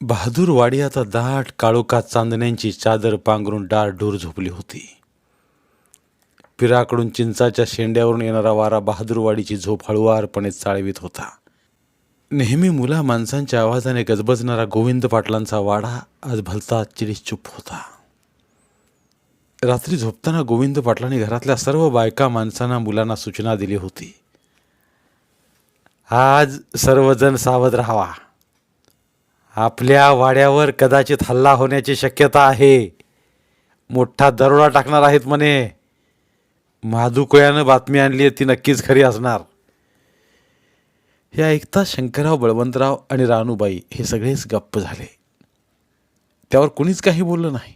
बहादूरवाडी आता दाट काळोखात चांदण्यांची चादर पांघरून डारडूर झोपली होती. पिराकडून चिंचाच्या शेंड्यावरून येणारा वारा बहादूरवाडीची झोप हळुवारपणे चाळवीत होता. नेहमी मुला माणसांच्या आवाजाने गजबजणारा गोविंद पाटलांचा वाडा आज भलता चिडीचूप होता. रात्री झोपताना गोविंद पाटलांनी घरातल्या सर्व बायका माणसांना मुलांना सूचना दिली होती. आज सर्वजण सावध राहावा. आपल्या वाड्यावर कदाचित हल्ला होण्याची शक्यता आहे. मोठा दरोडा टाकणार आहेत म्हणे. महादुकोयानं बातमी आणली आहे ती नक्कीच खरी असणार. हे ऐकता शंकरराव बळवंतराव आणि रानूबाई हे सगळेच गप्प झाले. त्यावर कुणीच काही बोललं नाही.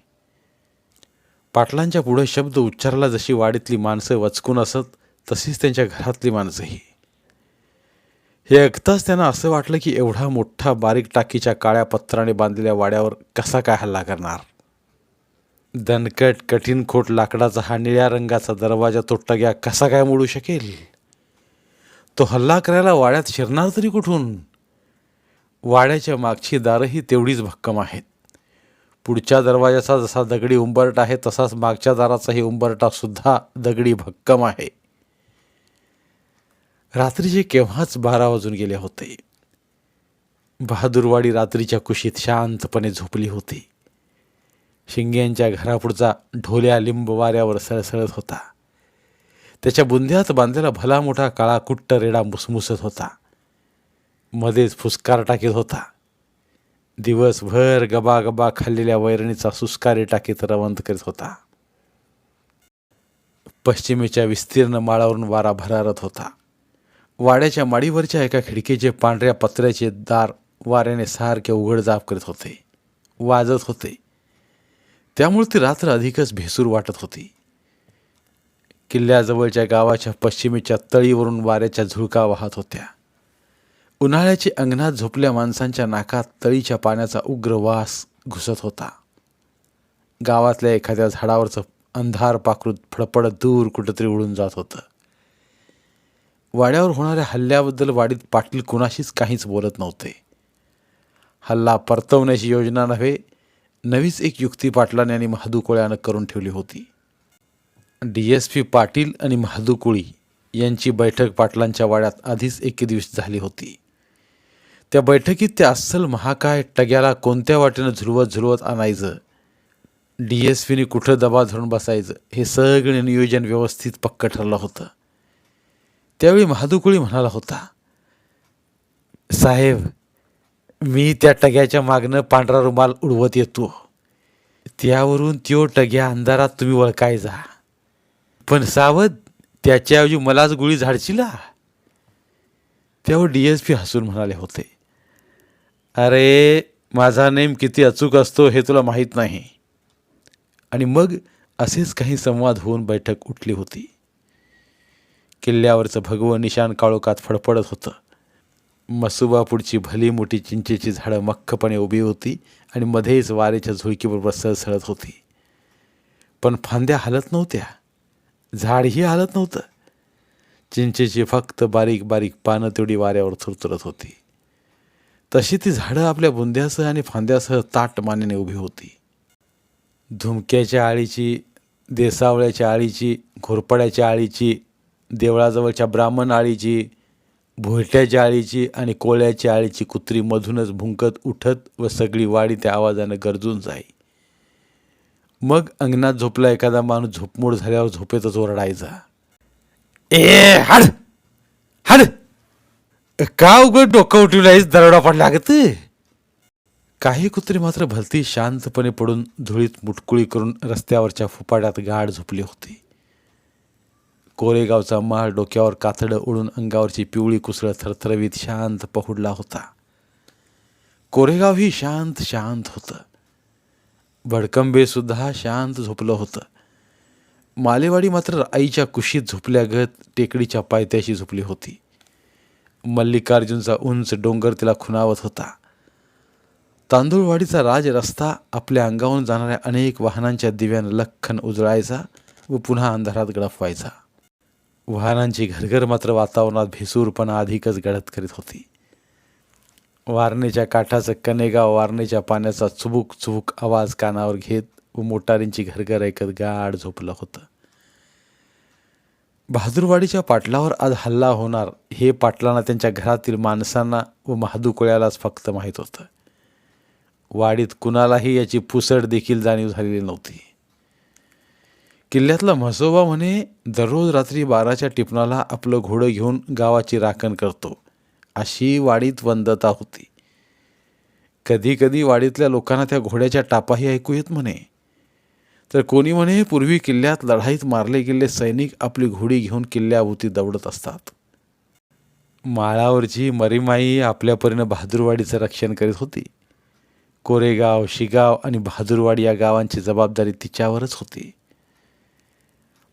पाटलांच्या पुढे शब्द उच्चारला जशी वाडीतली माणसं वचकून असत तशीच त्यांच्या घरातली माणसंही. हे ऐकताच त्यांना असं वाटलं की एवढा मोठा बारीक टाकीच्या काळ्या पत्राने बांधलेल्या वाड्यावर कसा काय हल्ला करणार? दणकट कठीण खोट लाकडाचा हा निळ्या रंगाचा दरवाजा तो टग्या कसा काय मोडू शकेल? तो हल्ला करायला वाड्यात शिरणार तरी कुठून? वाड्याच्या मागची दारंही तेवढीच भक्कम आहेत. पुढच्या दरवाजाचा जसा दगडी उंबरटा आहे तसाच मागच्या दाराचाही उंबरटासुद्धा दगडी भक्कम आहे. रात्रीचे केव्हाच बारा वाजून गेले होते. बहादूरवाडी रात्रीच्या कुशीत शांतपणे झोपली होती. शिंग्यांच्या घरापुढचा ढोल्या लिंब वाऱ्यावर सळसळत होता. त्याच्या बुंध्यात बांधलेला भला मोठा काळा कुट्ट रेडा मुसमुसत होता. मध्येच फुसकार टाकीत होता. दिवसभर गबा गबा खाल्लेल्या वैरणीचा सुस्कारे टाकीत रवंत करीत होता. पश्चिमेच्या विस्तीर्ण माळावरून वारा भरारत होता. वाड्याच्या माडीवरच्या एका खिडकीचे पांढऱ्या पत्र्याचे दार वाऱ्याने सारखे उघडजाप करीत होते वाजत होते. त्यामुळे ती रात्र अधिकच भेसूर वाटत होती. किल्ल्याजवळच्या गावाच्या पश्चिमेच्या तळीवरून वाऱ्याच्या झुळका वाहत होत्या. उन्हाळ्याची अंगणात झोपल्या माणसांच्या नाकात तळीच्या पाण्याचा उग्र वास घुसत होता. गावातल्या एखाद्या झाडावरचं अंधार पाकृत फडफडत दूर कुठंतरी उडून जात होतं. वाड्यावर होणाऱ्या हल्ल्याबद्दल वाडीत पाटील कुणाशीच काहीच बोलत नव्हते. हल्ला परतवण्याची योजना नव्हे नवीच एक युक्ती पाटलाने आणि महादुकोळ्यानं करून ठेवली होती. डी एस पी पाटील आणि महादुकोळी यांची बैठक पाटलांच्या वाड्यात आधीच एके दिवस झाली होती. त्या बैठकीत त्या अस्सल महाकाय टग्याला कोणत्या वाटेनं झुलवत झुलवत आणायचं डी एस पीने कुठं दबा धरून बसायचं हे सगळे नियोजन व्यवस्थित पक्क ठरलं होतं. त्यावेळी महादुकुळी म्हणाला होता साहेब मी त्या टग्याच्या मागनं पांढरा रुमाल उडवत येतो. त्यावरून त्यो टग्या अंधारात तुम्ही ओळखायचा पण सावध त्याच्याऐवजी मलाच गोळी झाडशीला. त्यावर डी एस पी हसून म्हणाले होते अरे माझा नेम किती अचूक असतो हे तुला माहीत नाही. आणि मग असेच काही संवाद होऊन बैठक उठली होती. किल्ल्यावरचं भगवं निशान काळोखात फडफडत होतं. मसुबापुढची भली मोठी चिंचेची झाडं मख्खपणे उभी होती आणि मध्येच वाऱ्याच्या झुळकीबरोबर सळसळत होती. पण फांद्या हलत नव्हत्या. झाडही हलत नव्हतं. चिंचेची फक्त बारीक बारीक पानं तेवढी वाऱ्यावर थुरथुरत होती. तशी ती झाडं आपल्या बुंद्यासह आणि फांद्यासह ताट मानेने उभी होती. धुमक्याच्या आळीची देसावळ्याच्या आळीची घोरपड्याच्या आळीची देवळाजवळच्या ब्राह्मण आळीची भोयट्याच्या आळीची आणि कोळ्याच्या आळीची कुत्री मधूनच भुंकत उठत व सगळी वाडी त्या आवाजानं गरजून जाई. मग अंगणात झोपला एखादा माणूस झोपमोड झाल्यावर झोपेतच ओरडायचा. ए हाड! हाड! का उघड डोकं उठवलायस? दरोडा पडला लागत. काही कुत्री मात्र भलती शांतपणे पडून धुळीत मुटकुळी करून रस्त्यावरच्या फुपाट्यात गाढ झोपली होती. कोरेगावचा माळ डोक्यावर कातडं उडून अंगावरची पिवळी कुसळं थरथरवीत शांत पहुडला होता. कोरेगावही शांत शांत होतं. भडकंबेसुद्धा शांत झोपलं होतं. मालेवाडी मात्र आईच्या कुशीत झोपल्यागत टेकडीच्या पायथ्याशी झोपली होती. मल्लिकार्जुनचा उंच डोंगर तिला खुणावत होता. तांदूळवाडीचा राज रस्ता आपल्या अंगावरून जाणाऱ्या अनेक वाहनांच्या दिव्यानं लख्खन उजळायचा व पुन्हा अंधारात गडफवायचा. वाहनांची घरघर मात्र वातावरणात भेसूरपणा अधिकच गडद करीत होती. वारणेच्या काठाचं कनेगाव वारणेच्या पाण्याचा चुबुक चुबुक आवाज कानावर घेत व मोटारींची घरघर ऐकत गाढ झोपलं होतं. बहादूरवाडीच्या पाटलावर आज हल्ला होणार हे पाटलांना त्यांच्या घरातील माणसांना व महादुकोळ्यालाच फक्त माहीत होतं. वाडीत कुणालाही याची पुसड देखील जाणीव झालेली नव्हती. किल्ल्यातला म्हसोबा म्हणे दररोज रात्री बाराच्या टिपणाला आपलं घोडं घेऊन गावाची राखण करतो. अशी वाडीत वंदता होती. कधी कधी वाडीतल्या लोकांना त्या घोड्याच्या टापाही ऐकू येत म्हणे. तर कोणी म्हणे पूर्वी किल्ल्यात लढाईत मारले गेले सैनिक आपली घोडी घेऊन किल्ल्याभोवती दौडत असतात. माळावरची मरीमाई आपल्या परीनं बहादूरवाडीचं रक्षण करीत होती. कोरेगाव शिगाव आणि बहादूरवाडी या गावांची जबाबदारी तिच्यावरच होती.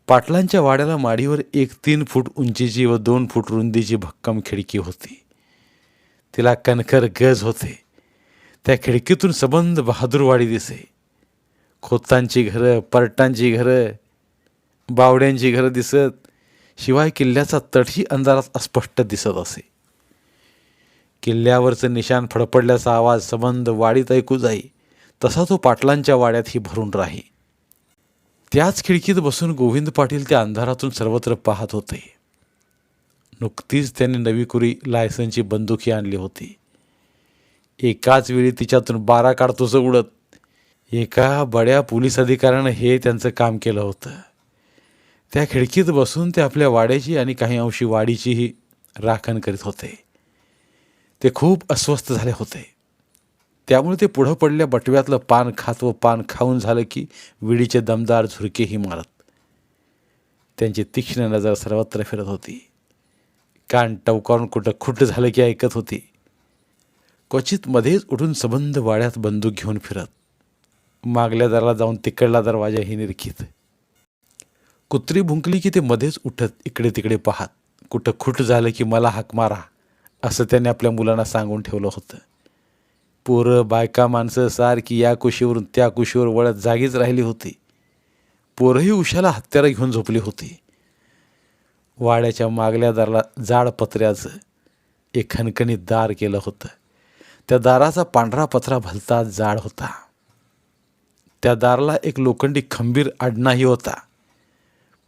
पाटलांच्या वाड्याला माडीवर एक तीन फूट उंचीची व दोन फूट रुंदीची भक्कम खिडकी होती. तिला कणखर गज होते. त्या खिडकीतून सबंध बहादूरवाडी दिसे. खोतांची घरं परटांची घरं बावड्यांची घरं दिसत शिवाय किल्ल्याचा तटही अंधारात अस्पष्ट दिसत असे. किल्ल्यावरचं निशाण फडफडल्याचा आवाज सबंध वाडीत ऐकू जाई तसा तो पाटलांच्या वाड्यातही भरून राही. त्याच खिडकीत बसून गोविंद पाटील त्या अंधारातून सर्वत्र पाहत होते. नुकतीच त्यांनी नवी कुरी लायसनची बंदुकी आणली होती. एकाच वेळी तिच्यातून बारा काढतोस उडत एका बड्या पोलीस अधिकाऱ्यानं हे त्यांचं काम केलं होतं. त्या खिडकीत बसून ते आपल्या वाड्याची आणि काही अंशी वाडीचीही राखण करीत होते. ते खूप अस्वस्थ झाले होते. त्यामुळे ते पुढं पडल्या बटव्यातलं पान खात व पान खाऊन झालं की विडीचे दमदार झुरकेही मारत. त्यांची तीक्ष्ण नजर सर्वत्र फिरत होती. कान टवकावून कुठं खुट झालं की ऐकत होती. क्वचित मध्येच उठून सबंध वाड्यात बंदूक घेऊन फिरत. मागल्या दाराला जाऊन तिकडला दरवाजाही निरखीत. कुत्री भुंकली की ते मध्येच उठत इकडे तिकडे पाहत. कुठं खुट झालं की मला हाक मारा असं त्याने आपल्या मुलांना सांगून ठेवलं होतं. पोरं बायका माणसं सारखी या कुशीवरून त्या कुशीवर वळत जागीच राहिली होती. पोरंही उशाला हत्यारं घेऊन झोपली होती. वाड्याच्या मागल्या दाराला जाड पत्र्याचं एक खणखणीत दार केलं होतं. त्या दाराचा पांढरा पत्रा भलता जाड होता. त्या दाराला एक लोखंडी खंबीर आडणाही होता.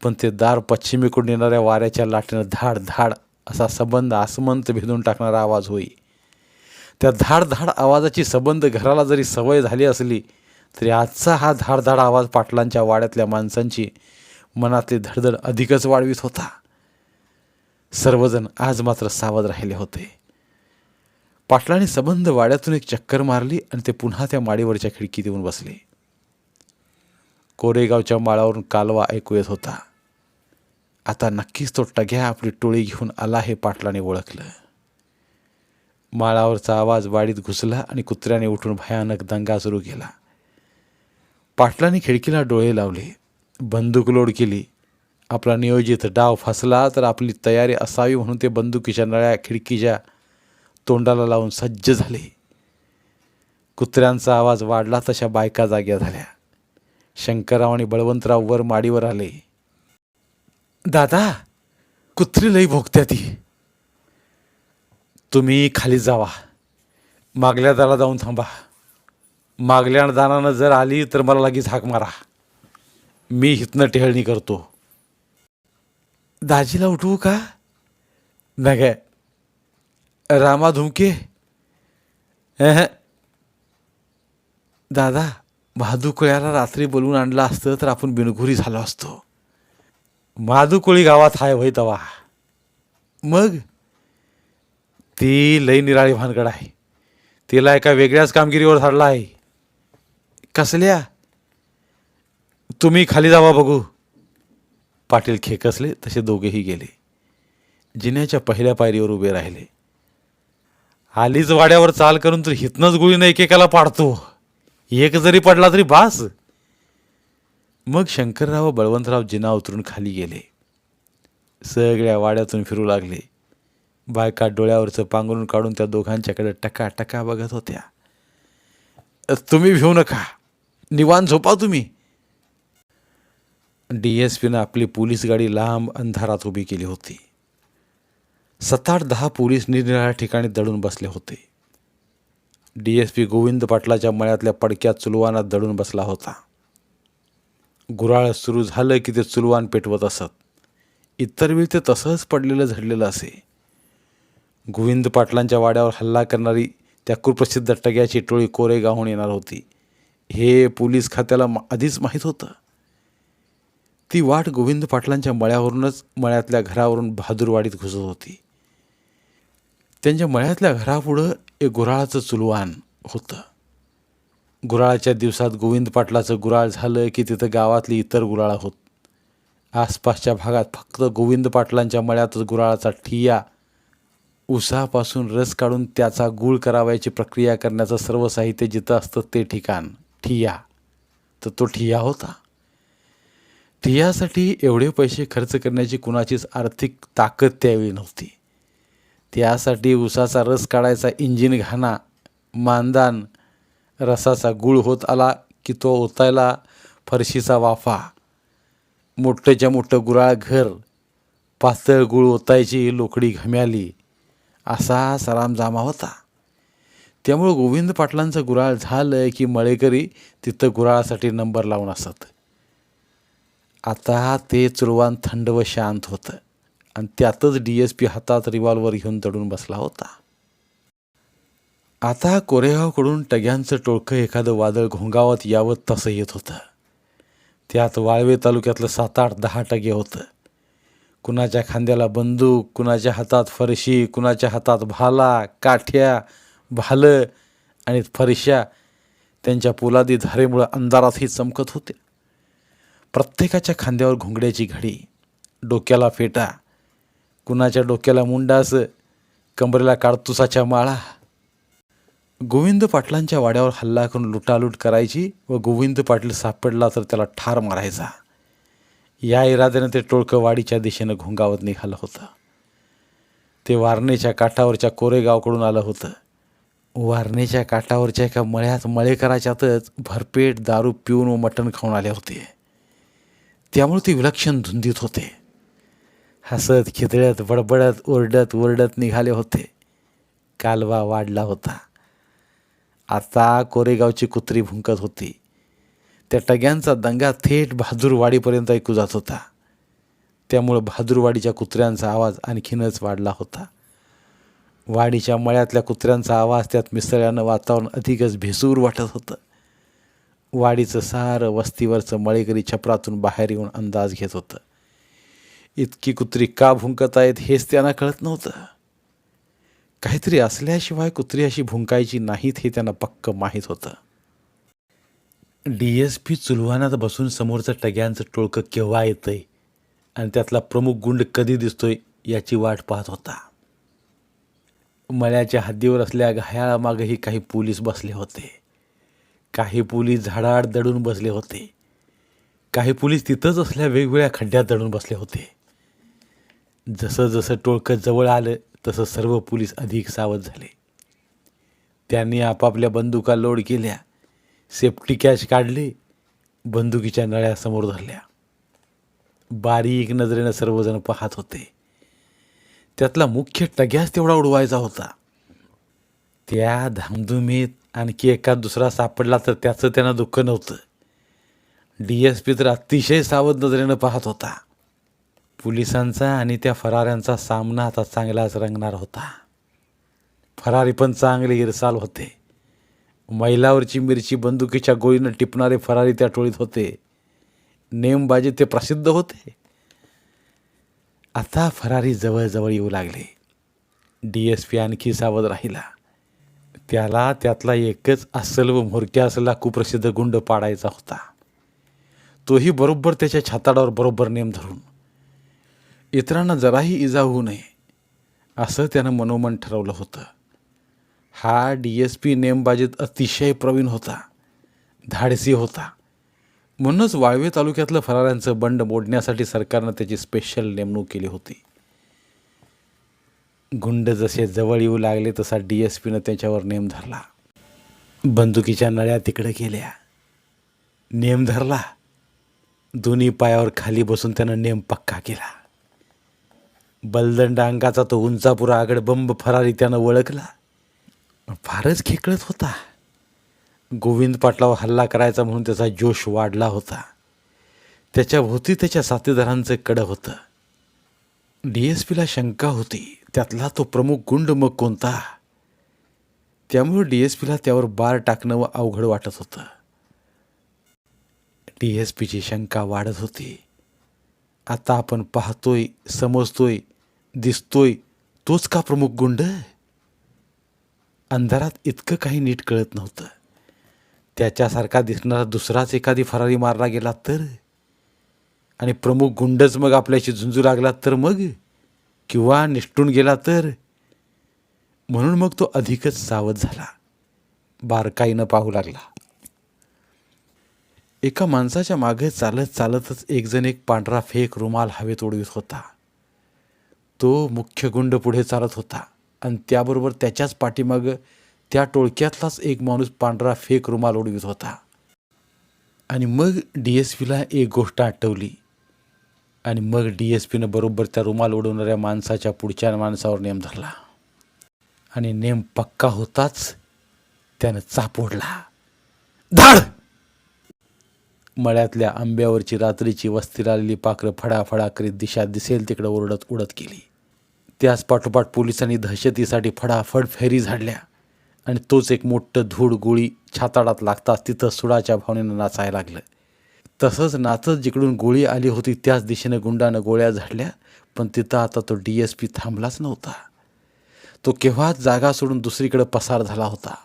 पण ते दार पश्चिमेकडून येणाऱ्या वाऱ्याच्या लाटेनं धाड धाड असा संबंध आसमंत भेदून टाकणारा आवाज होई. त्या धाड धाड आवाजाची संबंध घराला जरी सवय झाली असली तरी आजचा हा धाडधाड आवाज पाटलांच्या वाड्यातल्या माणसांची मनातली धडधड अधिकच वाढवीत होता. सर्वजण आज मात्र सावध राहिले होते. पाटलाने संबंध वाड्यातून एक चक्कर मारली आणि ते पुन्हा त्या माडीवरच्या खिडकीत येऊन बसले. कोरेगावच्या माळावरून कालवा ऐकू येत होता. आता नक्कीच तो टग्या आपली टोळी घेऊन आला हे पाटलाने ओळखलं. माळावरचा आवाज वाडीत घुसला आणि कुत्र्याने उठून भयानक दंगा सुरू केला. पाटलाने खिडकीला डोळे लावले बंदूक लोड केली. आपला नियोजित डाव फसला तर आपली तयारी असावी म्हणून ते बंदुकीच्या नळ्या खिडकीच्या तोंडाला लावून सज्ज झाले. कुत्र्यांचा आवाज वाढला तशा बायका जाग्या झाल्या. शंकरराव आणि बळवंतराव वर माडीवर आले. दादा कुत्री लई भोगत्या ती. तुम्ही खाली जावा. मागल्या दाला जाऊन थांबा. मागल्या दानानं जर आली तर मला लगेच हाक मारा. मी हितनं टेहळणी करतो. दाजीला उठवू का? नग रामा धुमके? दादा महादुकोळ्याला रात्री बोलवून आणलं असतं तर आपण बिनघुरी झालो असतो. महादुकोळी गावात हाय वय तवा. मग? ती लई निराळी भानगड आहे. तिला एका वेगळ्याच कामगिरीवर धाडला आहे. कसल्या? तुम्ही खाली जावा बघू. पाटील खेकसले तसे दोघेही गेले. जिन्याच्या पहिल्या पायरीवर उभे राहिले. आलीच वाड्यावर चाल करून तर हितनंच गुळीनं एकेकाला पाडतो. एक जरी पडला तरी बास. मग शंकरराव बळवंतराव जिना उतरून खाली गेले. सगळ्या वाड्यातून फिरू लागले. बायका डोळ्यावरचं पांघरून काढून त्या दोघांच्याकडे टका टका बघत होत्या. तुम्ही भिवू नका. निवान झोपा तुम्ही. डी एस पीनं आपली पोलीस गाडी लांब अंधारात उभी केली होती. सात आठ दहा पोलीस निरनिराळ्या ठिकाणी दडून बसले होते. डी एस पी गोविंद पाटलाच्या मळ्यातल्या पडक्यात चुलवानात दडून बसला होता. गुराळ सुरू झालं की ते चुलवान पेटवत असत. इतर वेळी ते तसंच पडलेलं झडलेलं असे. गोविंद पाटलांच्या वाड्यावर हल्ला करणारी त्या कुप्रसिद्ध टग्याची टोळी कोरेगावहून येणार होती. हे पोलीस खात्याला मा- आधीच माहीत होतं. ती वाट गोविंद पाटलांच्या मळ्यावरूनच मळ्यातल्या घरावरून बहादूरवाडीत घुसत होती. त्यांच्या मळ्यातल्या घरापुढं एक गुराळाचं चुलवान होतं. गुराळाच्या दिवसात गोविंद पाटलाचं गुराळ झालं की तिथं गावातली इतर गुराळं होत. आसपासच्या भागात फक्त गोविंद पाटलांच्या मळ्यातच गुराळाचा ठिय्या उसापासून रस काढून त्याचा गूळ करावयाची प्रक्रिया करण्याचं सर्व साहित्य जिथं असतं ते ठिकाण ठिया. तर तो ठिया होता. ठियासाठी एवढे पैसे खर्च करण्याची कुणाचीच आर्थिक ताकद त्यावेळी नव्हती. त्यासाठी उसाचा रस काढायचा इंजिन घाणा मानदान रसाचा गूळ होत आला की तो ओतायला फरशीचा वाफा मोठंच्या मोठं गुराळ घर पातळ गुळ ओतायची लोकडी घम्याली असा सरामजामा होता. त्यामुळं गोविंद पाटलांचं गुराळ झालं की मळेकरी तिथं गुराळासाठी नंबर लावून असत. आता ते चुरवान थंड व शांत होतं आणि त्यातच डी एस पी हातात रिव्हॉल्वर घेऊन दडून बसला होता. आता कोरेगावकडून टग्यांचं टोळकं एखादं वादळ घोंगावत यावं तसं येत होतं. त्यात वाळवे तालुक्यातलं सात आठ दहा टगे होतं. कुणाच्या खांद्याला बंदूक कुणाच्या हातात फरशी कुणाच्या हातात भाला काठ्या भालं आणि फरशा त्यांच्या पोलादी धारेमुळं अंधारातही चमकत होत्या. प्रत्येकाच्या खांद्यावर घोंगड्याची घडी डोक्याला फेटा कुणाच्या डोक्याला मुंडास कंबरेला काडतुसाच्या माळा. गोविंद पाटलांच्या वाड्यावर हल्ला करून लुटालूट करायची व गोविंद पाटील सापडला तर त्याला ठार मारायचा. या इराद्यानं ते टोळकं वाडीच्या दिशेनं घोंगावत निघालं होतं. ते वारणेच्या काठावरच्या कोरेगावकडून आलं होतं. वारणेच्या काठावरच्या एका मळ्यात मळेकराच्यातच भरपेट दारू पिऊन व मटण खाऊन आले होते. त्यामुळे ते विलक्षण धुंदीत होते. हसत खिदळत बडबडत ओरडत ओरडत निघाले होते. कालवा वाढला होता. आता कोरेगावची कुत्री भुंकत होती. त्या टग्यांचा दंगा थेट बहादूरवाडीपर्यंत ऐकू जात होता. त्यामुळं बहादूरवाडीच्या कुत्र्यांचा आवाज आणखीनच वाढला होता. वाडीच्या मळ्यातल्या कुत्र्यांचा आवाज त्यात मिसळल्यानं वातावरण अधिकच भेसूर वाटत होतं. वाडीचं सारं वस्तीवरचं मळेकरी छपरातून बाहेर येऊन अंदाज घेत होतं. इतकी कुत्री का भुंकत आहेत हेच त्यांना कळत नव्हतं. काहीतरी असल्याशिवाय कुत्री अशी भुंकायची नाहीत हे त्यांना पक्क माहीत होतं. डी एस पी चुलवानात बसून समोरचं टग्यांचं टोळकं केव्हा येतं आहे आणि त्यातला प्रमुख गुंड कधी दिसतोय याची वाट पाहत होता. मळ्याच्या हद्दीवर असल्या घायाळामागही काही पोलीस बसले होते. काही पोलीस झाडाआड दडून बसले होते. काही पोलीस तिथंच असल्या वेगवेगळ्या खड्ड्यात दडून बसले होते. जसं जसं टोळकं जवळ आलं तसं सर्व पोलीस अधिक सावध झाले. त्यांनी आपापल्या बंदुका लोड केल्या. सेफ्टी कॅश काढली बंदुकीच्या नळ्या समोर धरल्या. बारीक नजरेनं सर्वजण पाहत होते. त्यातला मुख्य टग्याच तेवढा उडवायचा होता. त्या धामधुमीत आणखी एका दुसरा सापडला तर त्याचं त्यांना दुःख नव्हतं. डी एस पी तर अतिशय सावध नजरेनं पाहत होता. पोलिसांचा आणि त्या फराऱ्यांचा सामना आता चांगलाच रंगणार होता. फरारी पण चांगले इरसाल होते. मैलावरची मिरची बंदुकीच्या गोळीनं टिपणारे फरारी त्या टोळीत होते. नेमबाजी ते प्रसिद्ध होते. आता फरारी जवळजवळ येऊ लागले. डी एस पी आणखी सावध राहिला. त्याला त्यातला एकच अस्सल व म्होरक्या असलेला कुप्रसिद्ध गुंड पाडायचा होता. तोही बरोबर त्याच्या छाताडावर बरोबर नेम धरून. इतरांना जराही इजा होऊ नये असं त्यानं मनोमन ठरवलं होतं. हा डी एस पी नेमबाजीत अतिशय प्रवीण होता. धाडसी होता. म्हणूनच वाळवे तालुक्यातलं फराऱ्यांचं बंड मोडण्यासाठी सरकारनं त्याची स्पेशल नेमणूक केली होती. गुंड जसे जवळ येऊ लागले तसा डी एस पीनं त्याच्यावर नेम धरला. बंदुकीच्या नळ्या तिकडे गेल्या नेम धरला. दोन्ही पायावर खाली बसून त्यानं नेम पक्का केला. बलदंड अंगाचा तो उंचापुरा आगड बंब फरारी त्यानं ओळखला. फारच खेकळत होता. गोविंद पाटलावर हल्ला करायचा म्हणून त्याचा जोश वाढला होता. त्याच्या भोवती त्याच्या साथीदारांचं कडं होतं. डी एस पीला शंका होती. त्यातला तो प्रमुख गुंड मग कोणता? त्यामुळे डी एस पीला त्यावर बार टाकणं व अवघड वाटत होतं. डी एस पीची शंका वाढत होती. आता आपण पाहतोय समजतोय दिसतोय तोच का प्रमुख गुंड? अंधारात इतकं काही नीट कळत नव्हतं. त्याच्यासारखा दिसणारा दुसराच एखादी फरारी मारला गेला तर? आणि प्रमुख गुंडच मग आपल्याशी झुंजू लागला तर मग? किंवा निष्ठून गेला तर? म्हणून मग तो अधिकच सावध झाला. बारकाईनं पाहू लागला. एका माणसाच्या मागे चालत चालतच एकजण एक पांढरा फेक रुमाल हवेत उडवीत होता. तो मुख्य गुंड पुढे चालत होता. आणि त्याबरोबर त्याच्याच पाठीमागं त्या टोळक्यातलाच एक माणूस पांढरा फेक रुमाल उडवीत होता. आणि मग डी एस पीला एक गोष्ट आठवली. आणि मग डी एस पीनं बरोबर त्या रुमाल उडवणाऱ्या माणसाच्या पुढच्या माणसावर नेम धरला. आणि नेम पक्का होताच त्यानं चाप ओढला. धाड! मळ्यातल्या आंब्यावरची रात्रीची वस्तीला आलेली पाखरं फडाफडा करीत दिशा दिसेल तिकडं ओरडत उडत गेली. त्याच पाठोपाठ पोलिसांनी दहशतीसाठी फडाफड फेरी झाडल्या. आणि तोच एक मोठं धूळ गोळी छाताडात लागताच तिथं सुडाच्या भावनेनं नाचायला लागलं. तसंच नाचत जिकडून गोळी आली होती त्याच दिशेनं गुंडानं गोळ्या झाडल्या पण तिथं आता तो डी एस पी थांबलाच नव्हता. तो केव्हाच जागा सोडून दुसरीकडे पसार झाला होता.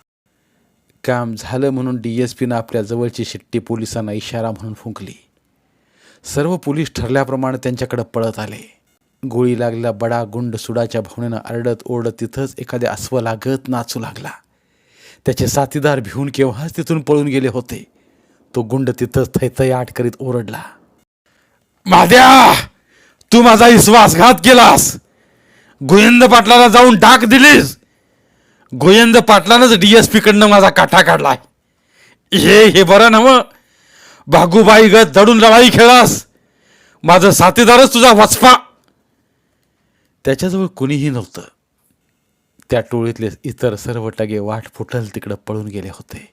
काम झालं म्हणून डी एस पीनं आपल्या जवळची शिट्टी पोलिसांना इशारा म्हणून फुंकली. सर्व पोलीस ठरल्याप्रमाणे त्यांच्याकडे पळत आले. गोळी लागला बडा गुंड सुडाच्या भावनेनं आरडत ओरडत तिथंच एखाद्या अस्वलागत नाचू लागला. त्याचे साथीदार भिवून केव्हाच तिथून पळून गेले होते. तो गुंड तिथंच थैथय आठ करीत ओरडला. माद्या तू माझा विश्वासघात केलास. गोविंद पाटलाला जाऊन डाक दिलीस. गोविंद पाटलानंच डी एस पीकडनं माझा काठा काढलाय. हे हे बरं नव भागूबाई गत दडून लढाई खेळास. माझं साथीदारच तुझा वचपा. त्याच्याजवळ कुणीही नव्हतं. त्या टोळीतले इतर सर्व टगे वाट फुटल तिकडं पळून गेले होते.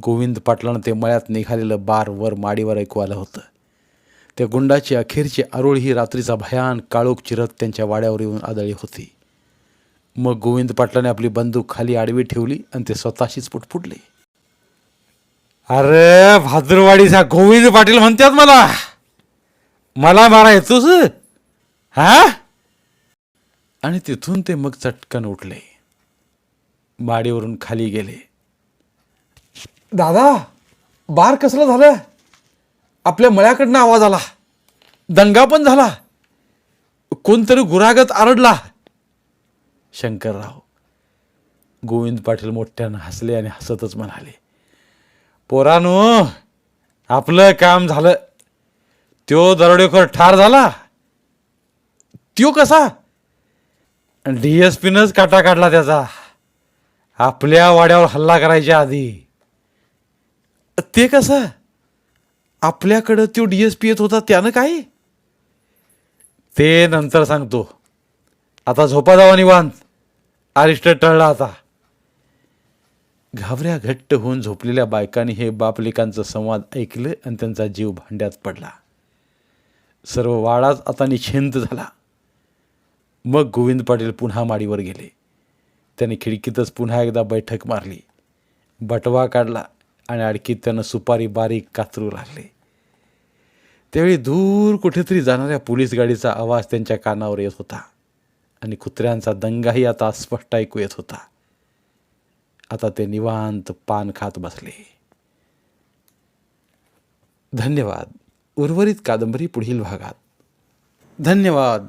गोविंद पाटलानं ते मळ्यात निघालेलं बार वर माडीवर ऐकू आलं होतं. त्या गुंडाची अखेरची आरोळ ही रात्रीचा भयान काळोख चिरत त्यांच्या वाड्यावर येऊन आदळली होती. मग गोविंद पाटलाने आपली बंदूक खाली आडवी ठेवली आणि ते स्वतःशीच पुटफुटले अरे भाद्रवाडीचा गोविंद पाटील म्हणतात मला. मला मारा येतोस हा? आणि तिथून ते मग चटकन उठले. माडीवरून खाली गेले. दादा बार कसलं झालं? आपल्या मळ्याकडनं आवाज आला. दंगा पण झाला. कोणतरी गुरागत आरडला. शंकरराव गोविंद पाटील मोठ्यानं हसले आणि हसतच म्हणाले पोरानो आपलं काम झालं. त्यो दरोडेखोर ठार झाला. त्यो कसा? डी एस पीनंच काटा काढला त्याचा. आपल्या वाड्यावर हल्ला करायच्या आधी. ते कसं? आपल्याकडं तो डी एस पी येत होता त्यानं काय? ते नंतर सांगतो. आता झोपा जावा निवांत. अरिष्ट टळला आता. घाबऱ्या घट्ट होऊन झोपलेल्या बायकांनी हे बापलेकांचं संवाद ऐकलं आणि त्यांचा जीव भांड्यात पडला. सर्व वाडाच आता निश्चिंत झाला. मग गोविंद पाटील पुन्हा माडीवर गेले. त्याने खिडकीतच पुन्हा एकदा बैठक मारली. बटवा काढला आणि अडकीत त्यानं सुपारी बारीक कातरू लागले. त्यावेळी दूर कुठेतरी जाणाऱ्या पोलीस गाडीचा आवाज त्यांच्या कानावर येत होता आणि कुत्र्यांचा दंगाही आता स्पष्ट ऐकू येत होता. आता ते निवांत पान खात बसले. धन्यवाद. उर्वरित कादंबरी पुढील भागात. धन्यवाद.